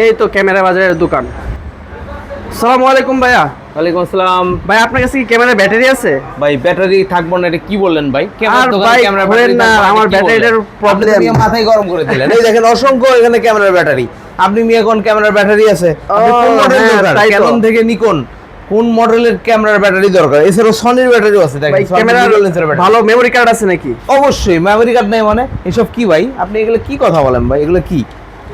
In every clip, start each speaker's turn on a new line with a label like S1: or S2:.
S1: এই তো ক্যামেরা বাজারের দোকান। সালামু আলাইকুম ভাইয়া।
S2: ওয়ালাইকুম আসসালাম।
S1: ভাই আপনার কাছে কি ক্যামেরা ব্যাটারি আছে?
S2: ভাই ব্যাটারি থাকব না এটা কি বললেন ভাই?
S1: আর ভাই, ধরেন না, আমার ব্যাটারিটার problem।
S2: আপনি মাথায় গরম করে দিলেন। এই দেখেন অসংখ্য এখানে ক্যামেরার ব্যাটারি। আপনি মিয়া কোন ক্যামেরার ব্যাটারি আছে? আপনি কোন মডেল দরকার?
S1: তাই
S2: ক্যানন থেকে নিকন কোন মডেলের ক্যামেরার ব্যাটারি দরকার? এছাড়াও সনির ব্যাটারিও আছে দেখেন
S1: ক্যামেরার। ভালো মেমরি কার্ড আছে নাকি?
S2: অবশ্যই মেমরি কার্ড নেই মানে? এসব কি ভাই? আপনি এগুলো কি কথা বলেন ভাই? এগুলো কি?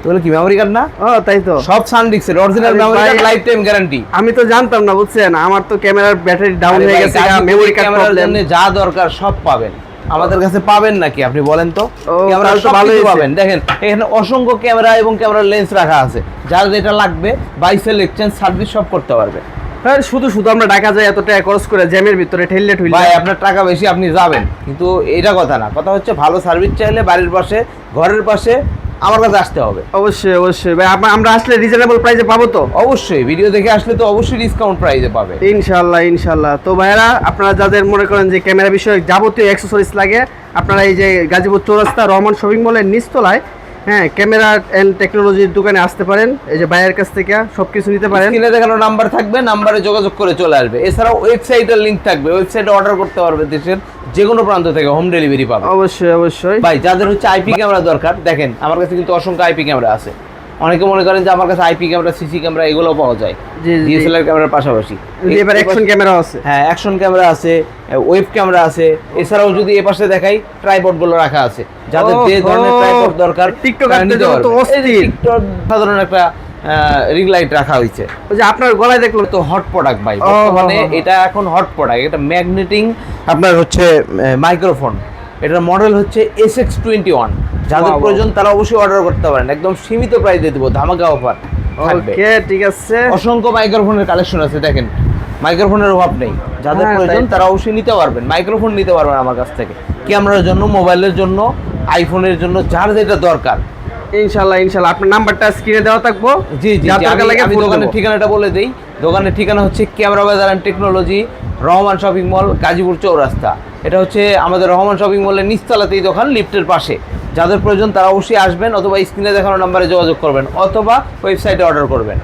S2: এগুলো কি মেমরি কার্ড না?
S1: ও তাই তো।
S2: সব সানডিক্সের অরিজিনাল
S1: আরে
S2: কার্ড লাইফ টাইম গ্যারান্টি
S1: আমি তো জানতাম না বুঝছেন? আমার তো ক্যামেরার ব্যাটারি ডাউন হয়ে গেছে মেমরি কার্ড প্রবলেম
S2: যা দরকার সব পাবেন। আমাদের কাছে পাবেন নাকি আপনি বলেন তো? ক্যামেরা
S1: তাহলে তো
S2: সব
S1: ভালোই
S2: পাবেন। দেখেন এখানে অসংখ্য ক্যামেরা এবং ক্যামেরার লেন্স রাখা আছে। যার যেটা লাগবে বাইসেল এক্সচেঞ্জ সার্ভিস সব করতে পারবে।
S1: হ্যাঁ শুধু শুধু আমরা ঢাকা যাই এত টাকা খরচ করে জ্যামের ভিতরে ঠেললে ঠুইলে
S2: ভাই আপনার টাকা বেশি আপনি যাবেন। কিন্তু এটা কথা না কথা হচ্ছে ভালো সার্ভিস চাইলে বাড়ির পাশে ঘরের পাশে আমার কাছে আসতে হবে।
S1: অবশ্যই অবশ্যই। ভাই আমরা আসলে রিজনেবল প্রাইসে পাবো তো?
S2: অবশ্যই ভিডিও দেখে আসলে তো অবশ্যই ডিসকাউন্ট প্রাইসে পাবে।
S1: ইনশাল্লাহ ইনশাল্লাহ তো ভাইরা আপনারা যাদের মনে করেন যে ক্যামেরা বিষয়ে যাবতীয় অ্যাক্সেসরিজ লাগে আপনারা এই যে গাজীপুর চৌরাস্তা রহমান শপিং মলের নিচতলায় হ্যাঁ ক্যামেরা অ্যান্ড টেকনোলজির দোকানে আসতে পারেন এই যে ভাইয়ের কাছ থেকে সব কিছু নিতে পারেন।
S2: স্ক্রিনে দেখানো নাম্বার থাকবে নাম্বারে যোগাযোগ করে চলে আসবে। এছাড়াও ওয়েবসাইটের লিংক থাকবে ওয়েবসাইটে অর্ডার করতে পারবে দেশের যে কোনো প্রান্ত থেকে হোম ডেলিভারি পাবে
S1: অবশ্যই অবশ্যই।
S2: ভাই যাদের হচ্ছে আইপি ক্যামেরা দরকার দেখেন আমার কাছে কিন্তু অসংখ্য আইপি ক্যামেরা আছে। অনেকে মনে করেন যে আমার কাছে আইপি ক্যামেরা সিসি ক্যামেরা এগুলো পাওয়া যায়। ডিএসএলআর ক্যামেরার পাশাপাশি।
S1: এবার অ্যাকশন ক্যামেরা আছে।
S2: হ্যাঁ অ্যাকশন ক্যামেরা আছে ওয়েব ক্যামেরা আছে। এছাড়াও যদি এ পাশে দেখাই ট্রাইপডগুলো রাখা আছে। যাদের যে ধরনের ট্রাইপড দরকার
S1: টিকটক
S2: টিকটক সাধারণ একটা রিং লাইট রাখা হয়েছে।
S1: যে আপনার গলায় দেখল।
S2: তো হট প্রোডাক্ট ভাই।
S1: হো।
S2: এটা এখন হট প্রোডাক্ট এটা ম্যাগনেটিং আপনার হচ্ছে মাইক্রোফোন এটার মডেল হচ্ছে এস এক্স টোয়েন্টি ওয়ান যাদের. প্রয়োজন তারা অবশ্যই অর্ডার করতে পারেন। একদম সীমিত প্রাইসে দেবো ধামাকা অফার
S1: ওকে ঠিক আছে।
S2: অসংখ্য মাইক্রোফোনের কালেকশন আছে দেখেন। মাইক্রোফোনের অভাব নেই। যাদের
S1: হ্যাঁ,
S2: প্রয়োজন তারা অবশ্যই নিতে পারবেন। মাইক্রোফোন নিতে পারবেন আমার কাছ থেকে। ক্যামেরার জন্য মোবাইলের জন্য আইফোনের জন্য যার যেটা দরকার।
S1: ইনশাল্লাহ ইনশাল্লাহ। আপনার নাম্বারটা স্ক্রিনে দেওয়া থাকব।
S2: জি জি দোকানের ঠিকানাটা বলে দেই। দোকানের ঠিকানা হচ্ছে camera Bazar and technology, Rahman shopping mall, Gazipur Chowrasta. এটা হচ্ছে আমাদের রহমান শপিং মলের নিচতলাতেই দোকান, লিফটের পাশে। যাদের প্রয়োজন তারা অবশ্যই আসবেন অথবা স্ক্রিনে দেখানো নাম্বারে যোগাযোগ করবেন অথবা ওয়েবসাইটে অর্ডার করবেন।